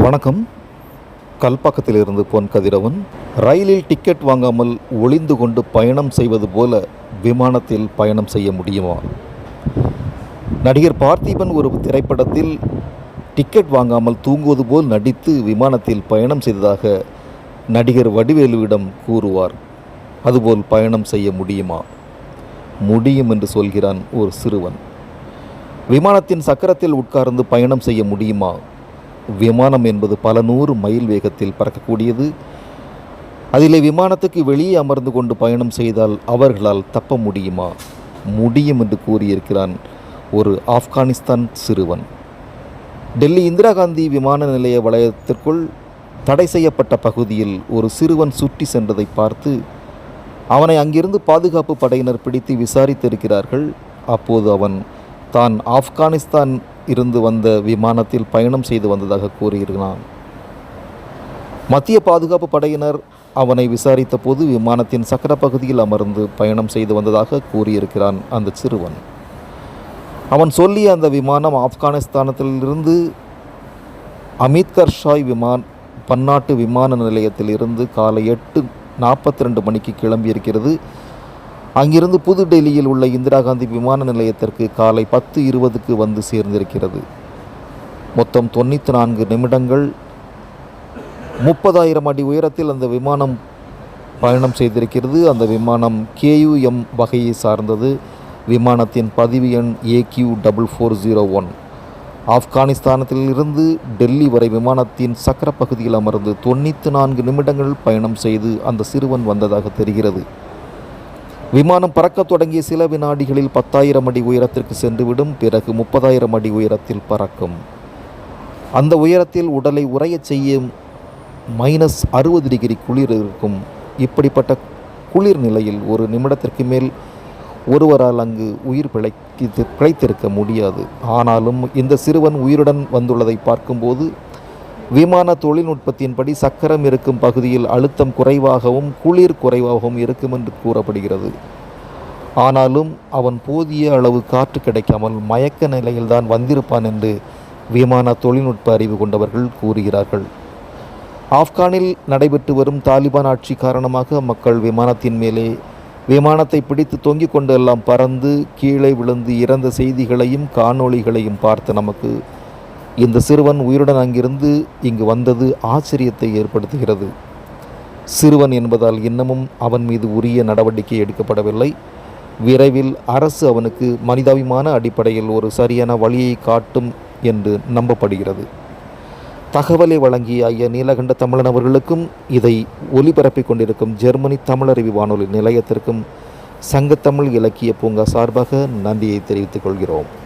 வணக்கம். கல்பாக்கத்திலிருந்து பொன் கதிரவன் ரயிலில் டிக்கெட் வாங்காமல் ஒளிந்து கொண்டு பயணம் செய்வது போல விமானத்தில் பயணம் செய்ய முடியுமா? நடிகர் பார்த்திபன் ஒரு திரைப்படத்தில் டிக்கெட் வாங்காமல் தூங்குவது போல் நடித்து விமானத்தில் பயணம் செய்ததாக நடிகர் வடிவேலுவிடம் கூறுவார். அதுபோல் பயணம் செய்ய முடியுமா? முடியும் என்று சொல்கிறான் ஒரு சிறுவன். விமானத்தின் சக்கரத்தில் உட்கார்ந்து பயணம் செய்ய முடியுமா? விமானம் என்பது பல நூறு மைல் வேகத்தில் பறக்கக்கூடியது. அதிலே விமானத்துக்கு வெளியே அமர்ந்து கொண்டு பயணம் செய்தால் அவர்களால் தப்ப முடியுமா? முடியும் என்று கூறியிருக்கிறான் ஒரு ஆப்கானிஸ்தான் சிறுவன். டெல்லி இந்திரா காந்தி விமான நிலைய வளையத்திற்குள் தடை செய்யப்பட்ட பகுதியில் ஒரு சிறுவன் சுற்றி சென்றதை பார்த்து அவனை அங்கிருந்து பாதுகாப்பு படையினர் பிடித்து விசாரித்திருக்கிறார்கள். அப்போது அவன் தான் ஆப்கானிஸ்தான் இருந்து வந்த விமானத்தில் பயணம் செய்து வந்ததாக கூறியிருக்கிறான் மத்திய பாதுகாப்பு படையினர் அவனை விசாரித்த போது விமானத்தின் சக்கர பகுதியில் அமர்ந்து பயணம் செய்து வந்ததாக கூறியிருக்கிறான் அந்த சிறுவன். அவன் சொல்லிய அந்த விமானம் ஆப்கானிஸ்தானத்திலிருந்து அமித்கர் ஷாய் விமான் பன்னாட்டு விமான நிலையத்தில் இருந்து காலை எட்டு நாற்பத்தி ரெண்டு மணிக்கு கிளம்பியிருக்கிறது. அங்கிருந்து புது டெல்லியில் உள்ள இந்திரா காந்தி விமான நிலையத்திற்கு காலை பத்து இருபதுக்கு வந்து சேர்ந்திருக்கிறது. மொத்தம் தொண்ணூற்றி நான்கு நிமிடங்கள். முப்பதாயிரம் அடி உயரத்தில் அந்த விமானம் பயணம் செய்திருக்கிறது. அந்த விமானம் கேயுஎம் வகையை சார்ந்தது. விமானத்தின் பதிவு எண் AQ double four zero one. ஆப்கானிஸ்தானத்திலிருந்து Delhi வரை விமானத்தின் சக்கர பகுதியில் அமர்ந்து தொண்ணூற்றி நான்கு நிமிடங்கள் பயணம் செய்து அந்த சிறுவன் வந்ததாக தெரிகிறது. விமானம் பறக்கத் தொடங்கிய சில வினாடிகளில் பத்தாயிரம் அடி உயரத்திற்கு சென்றுவிடும் பிறகு முப்பதாயிரம் அடி உயரத்தில் பறக்கும். அந்த உயரத்தில் உடலை உறையச் செய்யும் மைனஸ் அறுபது டிகிரி குளிர் இருக்கும். இப்படிப்பட்ட குளிர் நிலையில் ஒரு நிமிடத்திற்கு மேல் ஒருவரால் அங்கு உயிர் பிழைத்து பிழைத்திருக்க முடியாது. ஆனாலும் இந்த சிறுவன் உயிருடன் வந்துள்ளதை பார்க்கும்போது விமான தொழில்நுட்பத்தின்படி சக்கரம் இருக்கும் பகுதியில் அழுத்தம் குறைவாகவும் குளிர் குறைவாகவும் இருக்கும் என்று கூறப்படுகிறது. ஆனாலும் அவன் போதிய அளவு காற்று கிடைக்காமல் மயக்க நிலையில்தான் வந்திருப்பான் என்று விமான தொழில்நுட்ப அறிவு கொண்டவர்கள் கூறுகிறார்கள். ஆப்கானில் நடைபெற்று வரும் தாலிபான் ஆட்சி காரணமாக மக்கள் விமானத்தின் மேலே விமானத்தை பிடித்து தொங்கிக் கொண்டு எல்லாம் பறந்து கீழே விழுந்து இறந்த செய்திகளையும் காணொளிகளையும் பார்த்து நமக்கு இந்த சிறுவன் உயிருடன் அங்கிருந்து இங்கு வந்தது ஆச்சரியத்தை ஏற்படுத்துகிறது. சிறுவன் என்பதால் இன்னமும் அவன் மீது உரிய நடவடிக்கை எடுக்கப்படவில்லை. விரைவில் அரசு அவனுக்கு மனிதாபிமான அடிப்படையில் ஒரு சரியான வழியை காட்டும் என்று நம்பப்படுகிறது. தகவலை வழங்கிய ஐயா நீலகண்ட தமிழன் அவர்களுக்கும் இதை ஒலிபரப்பிக் கொண்டிருக்கும் ஜெர்மனி தமிழறிவி வானொலி நிலையத்திற்கும் சங்கத்தமிழ் இலக்கிய பூங்கா சார்பாக நன்றியை தெரிவித்துக் கொள்கிறோம்.